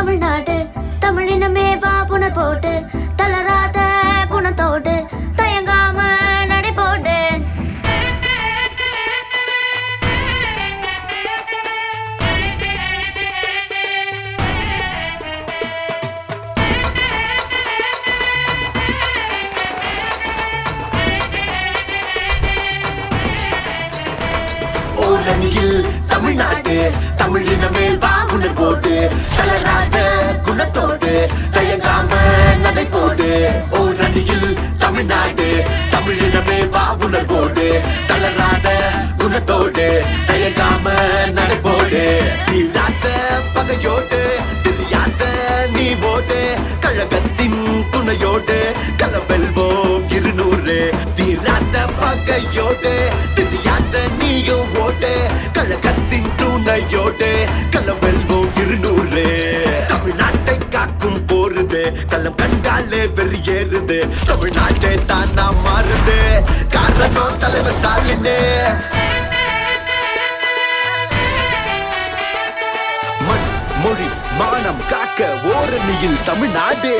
தமிழ்நாடு. தமிழினமே வா புனர் போட்டு. தளராத குணத்தோடு தயங்காம நடை போட்டு தமிழ்நாடு. தமிழினமே வா வாவுனர் போட்டு. தளரா தோடு தயங்காம நடை போடு. ஓர் ஓரணியில் தமிழ்நாடு தமிழினமே வாவுனர் போடு தளராத குணத்தோடு தயங்காம நடை போடு. தீராத பகையோடு தெரியாத நீ ஓடு. கழகத்தின் துணையோடு கலவெல்வோம் இருநூறு. தீராத பகையோடு தெரியாத நீயும் ஓடு. கழகத்தின் துணையோடு கலவெல் கள்ளம் கண்டாலே வெறி ஏறுது தமிழ்நாட்டை தான் நான் மாறுது. காரணம் தலைவர் ஸ்டாலின். மண் மொழி மானம் காக்க ஓரணியில் தமிழ்நாடு.